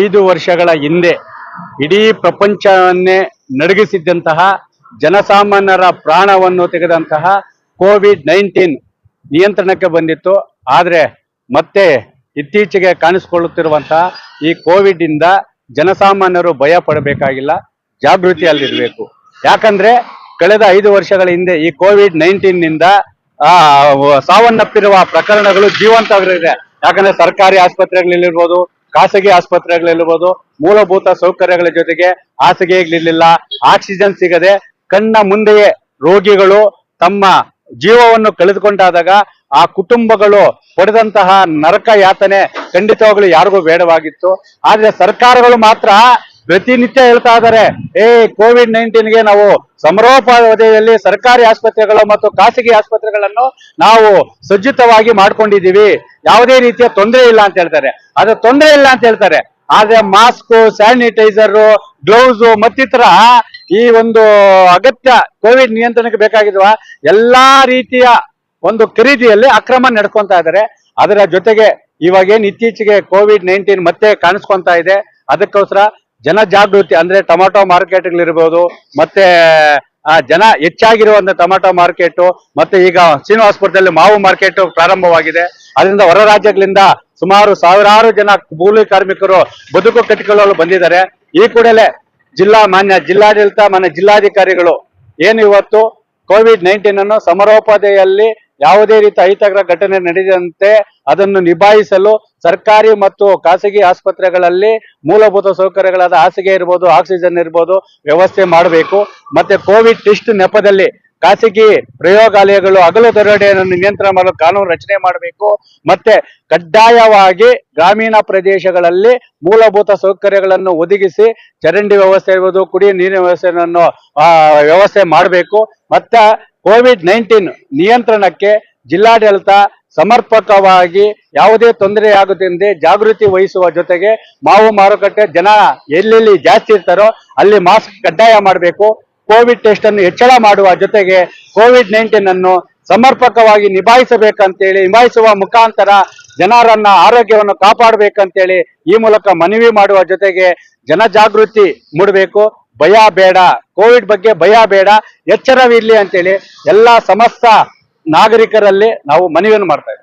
ಐದು ವರ್ಷಗಳ ಹಿಂದೆ ಇಡೀ ಪ್ರಪಂಚವನ್ನೇ ನಡುಗಿಸಿದ್ದಂತಹ ಜನಸಾಮಾನ್ಯರ ಪ್ರಾಣವನ್ನು ತೆಗೆದಂತಹ ಕೋವಿಡ್ ನೈನ್ಟೀನ್ ನಿಯಂತ್ರಣಕ್ಕೆ ಬಂದಿತ್ತು. ಆದರೆ ಮತ್ತೆ ಇತ್ತೀಚೆಗೆ ಕಾಣಿಸಿಕೊಳ್ಳುತ್ತಿರುವಂತಹ ಈ ಕೋವಿಡ್ ಇಂದ ಜನಸಾಮಾನ್ಯರು ಭಯ ಪಡಬೇಕಾಗಿಲ್ಲ, ಜಾಗೃತಿಯಲ್ಲಿರಬೇಕು. ಯಾಕಂದ್ರೆ ಕಳೆದ ಐದು ವರ್ಷಗಳ ಹಿಂದೆ ಈ ಕೋವಿಡ್ ನೈನ್ಟೀನ್ನಿಂದ ಸಾವನ್ನಪ್ಪಿರುವ ಪ್ರಕರಣಗಳು ಜೀವಂತವಾಗಿರುತ್ತೆ ಯಾಕಂದ್ರೆ ಸರ್ಕಾರಿ ಆಸ್ಪತ್ರೆಗಳಲ್ಲಿರ್ಬೋದು ಖಾಸಗಿ ಆಸ್ಪತ್ರೆಗಳಲ್ಲಿರ್ಬೋದು ಮೂಲಭೂತ ಸೌಕರ್ಯಗಳ ಜೊತೆಗೆ ಹಾಸಿಗೆಗಳಿರ್ಲಿಲ್ಲ ಆಕ್ಸಿಜನ್ ಸಿಗದೆ ಕಣ್ಣ ಮುಂದೆಯೇ ರೋಗಿಗಳು ತಮ್ಮ ಜೀವವನ್ನು ಕಳೆದುಕೊಂಡಾದಾಗ ಆ ಕುಟುಂಬಗಳು ಪಡೆದಂತಹ ನರಕ ಯಾತನೆ ಖಂಡಿತವಾಗ್ಲು ಯಾರಿಗೂ ಬೇಡವಾಗಿತ್ತು. ಆದ್ರೆ ಸರ್ಕಾರಗಳು ಮಾತ್ರ ಪ್ರತಿನಿತ್ಯ ಹೇಳ್ತಾ ಇದ್ದಾರೆ, ಏ ಕೋವಿಡ್ ನೈನ್ಟೀನ್ಗೆ ನಾವು ಸಮರೋಪಾದಿಯಲ್ಲಿ ಸರ್ಕಾರಿ ಆಸ್ಪತ್ರೆಗಳು ಮತ್ತು ಖಾಸಗಿ ಆಸ್ಪತ್ರೆಗಳನ್ನು ನಾವು ಸಜ್ಜಿತವಾಗಿ ಮಾಡ್ಕೊಂಡಿದ್ದೀವಿ. ಯಾವುದೇ ರೀತಿಯ ತೊಂದರೆ ಇಲ್ಲ ಅಂತ ಹೇಳ್ತಾರೆ. ಅದು ತೊಂದರೆ ಇಲ್ಲ ಅಂತ ಹೇಳ್ತಾರೆ. ಆದ್ರೆ ಮಾಸ್ಕ್, ಸ್ಯಾನಿಟೈಸರ್, ಗ್ಲೌಸ್ ಮತ್ತಿತರ ಈ ಒಂದು ಅಗತ್ಯ ಕೋವಿಡ್ ನಿಯಂತ್ರಣಕ್ಕೆ ಬೇಕಾಗಿರುವ ಎಲ್ಲಾ ರೀತಿಯ ಒಂದು ಖರೀದಿಯಲ್ಲಿ ಅಕ್ರಮ ನಡ್ಕೊಂತಾ ಇದ್ದಾರೆ. ಅದರ ಜೊತೆಗೆ ಇವಾಗೇನು ಇತ್ತೀಚೆಗೆ ಕೋವಿಡ್ ನೈನ್ಟೀನ್ ಮತ್ತೆ ಕಾಣಿಸ್ಕೊಂತಾ ಇದೆ. ಅದಕ್ಕೋಸ್ಕರ ಜನಜಾಗೃತಿ ಅಂದ್ರೆ ಟೊಮಾಟೊ ಮಾರ್ಕೆಟ್ಗಳಿರ್ಬೋದು, ಮತ್ತೆ, ಆ, ಜನ ಹೆಚ್ಚಾಗಿರುವಂತ ಟೊಮಾಟೊ ಮಾರ್ಕೆಟ್, ಮತ್ತೆ ಈಗ ಶ್ರೀನಿವಾಸಪುರದಲ್ಲಿ ಮಾವು ಮಾರ್ಕೆಟ್ ಪ್ರಾರಂಭವಾಗಿದೆ. ಅದರಿಂದ ಹೊರ ರಾಜ್ಯಗಳಿಂದ ಸುಮಾರು ಸಾವಿರಾರು ಜನ ಕೂಲಿ ಕಾರ್ಮಿಕರು ಬದುಕು ಕಟ್ಟಿಕೊಳ್ಳಲು ಬಂದಿದ್ದಾರೆ. ಈ ಕೂಡಲೇ ಜಿಲ್ಲಾ ಮಾನ್ಯ ಜಿಲ್ಲಾಡಳಿತ, ಮಾನ್ಯ ಜಿಲ್ಲಾಧಿಕಾರಿಗಳು ಏನು ಇವತ್ತು ಕೋವಿಡ್ ನೈನ್ಟೀನ್ ಅನ್ನು ಸಮರೋಪಾದಿಯಲ್ಲಿ ಯಾವುದೇ ರೀತಿ ಅಹಿತಕರ ಘಟನೆ ನಡೆದಂತೆ ಅದನ್ನು ನಿಭಾಯಿಸಲು ಸರ್ಕಾರಿ ಮತ್ತು ಖಾಸಗಿ ಆಸ್ಪತ್ರೆಗಳಲ್ಲಿ ಮೂಲಭೂತ ಸೌಕರ್ಯಗಳಾದ ಹಾಸಿಗೆ ಇರ್ಬೋದು, ಆಕ್ಸಿಜನ್ ಇರ್ಬೋದು ವ್ಯವಸ್ಥೆ ಮಾಡಬೇಕು. ಮತ್ತೆ ಕೋವಿಡ್ ಟೆಸ್ಟ್ ನೆಪದಲ್ಲಿ ಖಾಸಗಿ ಪ್ರಯೋಗಾಲಯಗಳು ಅಗಲು ದರೋಡೆಯನ್ನು ನಿಯಂತ್ರಣ ಮಾಡಲು ಕಾನೂನು ರಚನೆ ಮಾಡಬೇಕು. ಮತ್ತೆ ಕಡ್ಡಾಯವಾಗಿ ಗ್ರಾಮೀಣ ಪ್ರದೇಶಗಳಲ್ಲಿ ಮೂಲಭೂತ ಸೌಕರ್ಯಗಳನ್ನು ಒದಗಿಸಿ ಚರಂಡಿ ವ್ಯವಸ್ಥೆ ಇರ್ಬೋದು ಕುಡಿಯುವ ನೀರಿನ ವ್ಯವಸ್ಥೆಯನ್ನು ವ್ಯವಸ್ಥೆ ಮಾಡಬೇಕು. ಮತ್ತೆ ಕೋವಿಡ್ ನೈನ್ಟೀನ್ ನಿಯಂತ್ರಣಕ್ಕೆ ಜಿಲ್ಲಾಡಳಿತ ಸಮರ್ಪಕವಾಗಿ ಯಾವುದೇ ತೊಂದರೆ ಆಗುತ್ತಿಂದೆ ಜಾಗೃತಿ ವಹಿಸುವ ಜೊತೆಗೆ ಮಾವು ಮಾರುಕಟ್ಟೆ ಜನ ಎಲ್ಲೆಲ್ಲಿ ಜಾಸ್ತಿ ಇರ್ತಾರೋ ಅಲ್ಲಿ ಮಾಸ್ಕ್ ಕಡ್ಡಾಯ ಮಾಡಬೇಕು. ಕೋವಿಡ್ ಟೆಸ್ಟ್ ಅನ್ನು ಹೆಚ್ಚಳ ಮಾಡುವ ಜೊತೆಗೆ ಕೋವಿಡ್ ನೈನ್ಟೀನ್ ಅನ್ನು ಸಮರ್ಪಕವಾಗಿ ನಿಭಾಯಿಸಬೇಕಂತೇಳಿ, ನಿಭಾಯಿಸುವ ಮುಖಾಂತರ ಜನರನ್ನ ಆರೋಗ್ಯವನ್ನು ಕಾಪಾಡಬೇಕಂತೇಳಿ ಈ ಮೂಲಕ ಮನವಿ ಮಾಡುವ ಜೊತೆಗೆ ಜನಜಾಗೃತಿ ಮೂಡಬೇಕು. ಭಯ ಬೇಡ, ಕೋವಿಡ್ ಬಗ್ಗೆ ಭಯ ಬೇಡ, ಎಚ್ಚರವಿರಲಿ ಅಂತೇಳಿ ಎಲ್ಲ ಸಮಸ್ತ ನಾಗರಿಕರಲ್ಲಿ ನಾವು ಮನವಿಯನ್ನು ಮಾಡ್ತಾ ಇದ್ದೀವಿ.